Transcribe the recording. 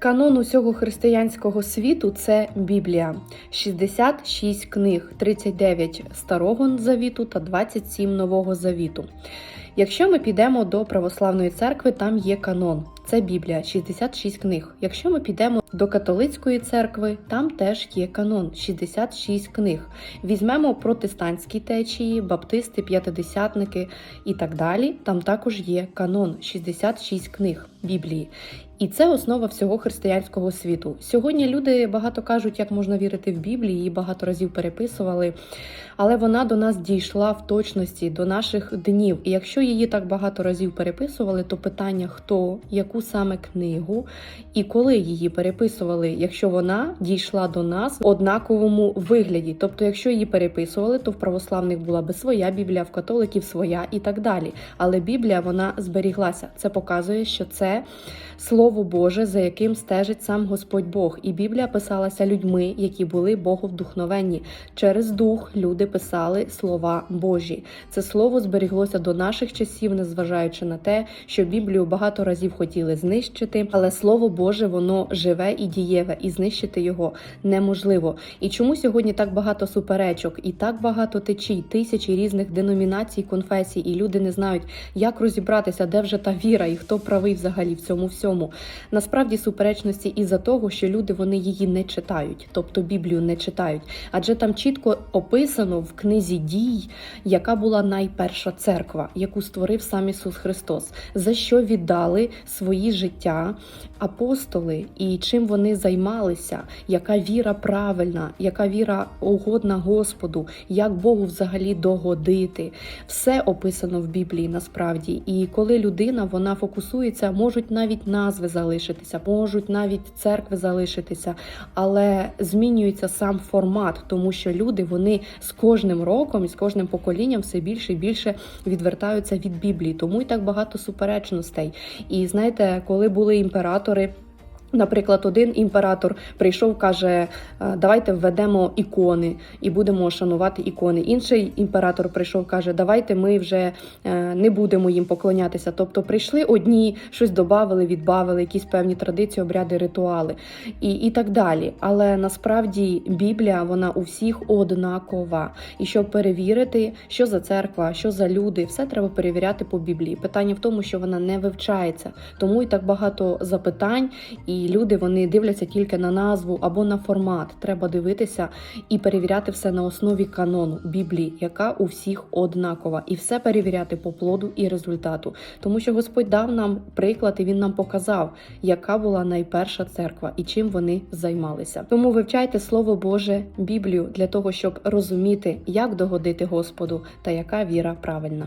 Канон усього християнського світу це Біблія, 66 книг, 39 Старого Завіту та 27 Нового Завіту. Якщо ми підемо до православної церкви, там є канон. Це Біблія, 66 книг. Якщо ми підемо до католицької церкви, там теж є канон, 66 книг. Візьмемо протестантські течії, баптисти, п'ятидесятники і так далі. Там також є канон, 66 книг Біблії. І це основа всього християнського світу. Сьогодні люди багато кажуть, як можна вірити в Біблію, її багато разів переписували, але вона до нас дійшла в точності до наших днів. І якщо її так багато разів переписували, то питання хто, яку саме книгу і коли її переписували, якщо вона дійшла до нас в однаковому вигляді. Тобто, якщо її переписували, то в православних була би своя Біблія, в католиків своя і так далі. Але Біблія вона зберіглася. Це показує, що це Слово Боже, за яким стежить сам Господь Бог. І Біблія писалася людьми, які були боговдухновенні. Через дух люди писали слова Божі. Це слово зберіглося до наших часів, незважаючи на те, що Біблію багато разів хотіли знищити, але слово Боже, воно живе і дієве, і знищити його неможливо. І чому сьогодні так багато суперечок і так багато течій, тисячі різних деномінацій, конфесій, і люди не знають, як розібратися, де вже та віра і хто правий взагалі в цьому всьому. Насправді суперечності із-за того, що люди вони її не читають, тобто Біблію не читають. Адже там чітко описано в книзі дій, яка була найперша церква, яку створив сам Ісус Христос, за що віддали свої життя апостоли і чим вони займалися, яка віра правильна, яка віра угодна Господу, як Богу взагалі догодити. Все описано в Біблії насправді. І коли людина вона фокусується, можуть навіть назви залишитися, можуть навіть церкви залишитися, але змінюється сам формат, тому що люди вони з кожним роком і з кожним поколінням все більше і більше відвертаються від Біблії. Тому і так багато суперечностей. І знаєте, коли були імператори. Наприклад, один імператор прийшов, каже: «Е, давайте введемо ікони і будемо шанувати ікони. Інший імператор прийшов, каже, давайте ми вже е, не будемо їм поклонятися. Тобто прийшли одні, щось додавали, відбавили, якісь певні традиції, обряди, ритуали і, і так далі. Але насправді Біблія вона у всіх однакова. І щоб перевірити, що за церква, що за люди, все треба перевіряти по Біблії. Питання в тому, що вона не вивчається, тому і так багато запитань. Люди вони дивляться тільки на назву або на формат. Треба дивитися і перевіряти все на основі канону Біблії, яка у всіх однакова, і все перевіряти по плоду і результату. Тому що Господь дав нам приклад, і він нам показав, яка була найперша церква і чим вони займалися. Тому вивчайте Слово Боже, Біблію для того, щоб розуміти, як догодити Господу та яка віра правильна.